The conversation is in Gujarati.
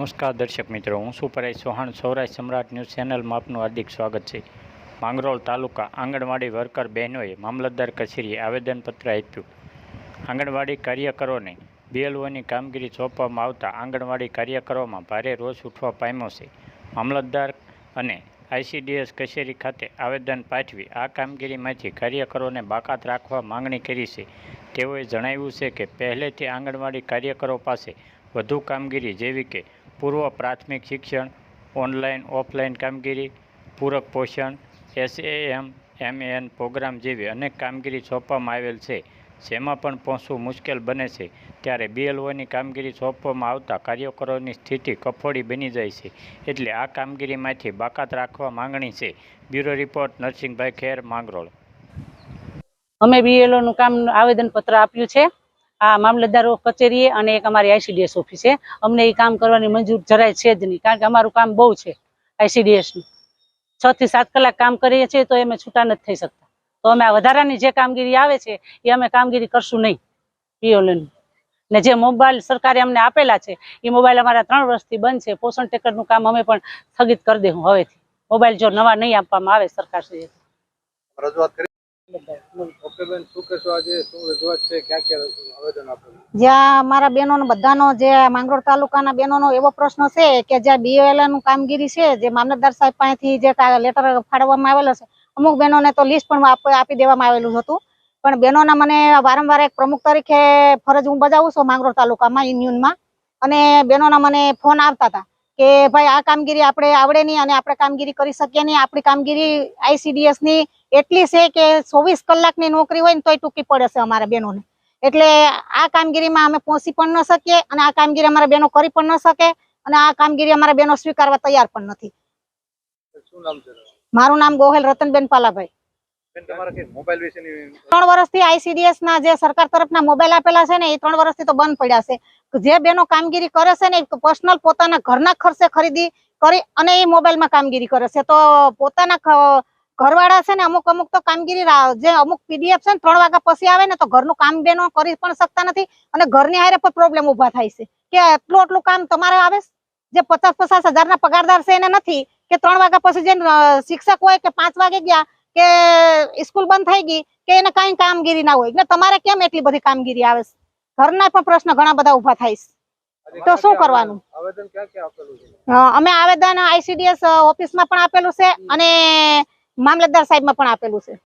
નમસ્કાર દર્શક મિત્રો, હું સુપરાય ચૌહાણ. સૌરાષ્ટ્ર સમ્રાટ ન્યૂઝ ચેનલમાં આપનું હાર્દિક સ્વાગત છે. માંગરોળ તાલુકા આંગણવાડી વર્કર બહેનોએ મામલતદાર કચેરીએ આવેદનપત્ર આપ્યું. આંગણવાડી કાર્યકરોને બીએલઓની કામગીરી સોંપવામાં આવતા આંગણવાડી કાર્યકરોમાં ભારે રોષ ઉઠવા પામ્યો છે. મામલતદાર અને આઈસીડીએસ કચેરી ખાતે આવેદન પાઠવી આ કામગીરીમાંથી કાર્યકરોને બાકાત રાખવા માંગણી કરી છે. તેઓએ જણાવ્યું છે કે પહેલેથી આંગણવાડી કાર્યકરો પાસે વધુ કામગીરી જેવી કે પૂર્વ પ્રાથમિક શિક્ષણ, ઓનલાઈન, ઓફલાઈન કામગીરી, પૂરક પોષણ, એસએએમ એમએન પ્રોગ્રામ જેવી અનેક કામગીરી સોંપવામાં આવેલ છે. જેમાં પણ પહોંચવું મુશ્કેલ બને છે. ત્યારે બીએલઓની કામગીરી સોંપવામાં આવતા કાર્યકરોની સ્થિતિ કફોડી બની જાય છે. એટલે આ કામગીરીમાંથી બાકાત રાખવા માંગણી છે. Bureau report, Narsinhbhai Kher, Mangrol. અમે બીએલઓનું કામ આવેદન પત્ર આપ્યું છે. આ મામલતદાર કચેરીએ અને એક અમારી આઈસીડીએસ ઓફિસે. અમને એ કામ કરવાની મંજૂર જરાય છે જ નહીં, કારણ કે અમારું કામ બહુ છે આઈસીડીએસનું છ થી સાત કલાક કામ કરીએ છીએ તો અમે છૂટા નથી થઈ શકતા. તો અમે આ વધારાની જે કામગીરી આવે છે, એ અમે કામગીરી કરશું નહીં બીએલઓની ને જે મોબાઈલ સરકારે અમને આપેલા છે, એ મોબાઈલ અમારા ત્રણ વર્ષથી બંધ છે, પોષણ ટેકરનું કામ અમે પણ સ્થગિત કરી દેવું હવેથી. મોબાઈલ જો નવા નહીં આપવામાં આવે સરકાર રજૂઆત કરી ઓકે બેન શું કહેશો આજે શું રજૂઆત જ્યાં અમારા બહેનોનો, બધાનો જે માંગરોળ તાલુકાના બહેનોનો એવો પ્રશ્ન છે કે જ્યાં બીએલનું કામગીરી છે, જે મામલતદાર સાહેબ પાસેથી જે લેટર ફાળવવામાં આવેલો છે, અમુક બહેનોને તો લિસ્ટ પણ આપી દેવામાં આવેલું હતું. પણ બહેનોના મને વારંવાર એક પ્રમુખ તરીકે ફરજ હું બજાવું છું માંગરોળ તાલુકામાં યુનિયનમાં અને બહેનોના મને ફોન આવતા હતા કે, ભાઈ, આ કામગીરી આપણે આવડે નહીં અને આપણે કામગીરી કરી શકીએ નહીં. આપણી કામગીરી આઈસીડીએસની ની એટલી છે કે ચોવીસ કલાકની નોકરી હોય ને તોય ટૂંકી પડે છે અમારા બહેનોને એટલે આ કામગીરીમાં અમે પહોંચી પણ ન શકીએ અને આ કામગીરી અમારા બહેનો કરી પણ ન શકે અને આ કામગીરી અમારા બહેનો સ્વીકારવા તૈયાર પણ નથી? મારું નામ ગોહેલ રતનબેન પાલાભાઈ. ત્રણ વર્ષથી આઈસીડીએસ ના જે સરકાર તરફના મોબાઈલ આપેલા છે ને એ ત્રણ વર્ષથી તો બંધ પડ્યા છે. જે બેનો કામગીરી કરે છે ને પર્સનલ પોતાના ઘરના ખર્ચે ખરીદી કરી અને એ મોબાઈલમાં કામગીરી કરે છે. તો પોતાના ઘરવાળા છે ને અમુક અમુક તો કામગીરી જે અમુક પીડીએફ છે ને ત્રણ વાગ્યા પછી આવે ને તો ઘરનું કામ બહેનો કરી પણ શકતા નથી અને ઘરની હારે પણ પ્રોબ્લેમ ઊભા થાય છે. કે એટલું એટલું કામ તમારે આવે જે પચાસ પચાસ હજારના પગારદાર છે એને નથી કે ત્રણ વાગ્યા પછી જે શિક્ષક હોય કે પાંચ વાગે ગયા કે સ્કૂલ બંધ થઈ ગઈ કે એને કઈ કામગીરી ના હોય. એટલે તમારે કેમ એટલી બધી કામગીરી આવે ઘરના પણ પ્રશ્ન ઘણા બધા ઊભા થાય છે. તો શું કરવાનું? અમે આવેદન આઈસીડીએસ ઓફિસમાં પણ આપેલું છે અને મામલતદાર સાહેબમાં પણ આપેલું છે.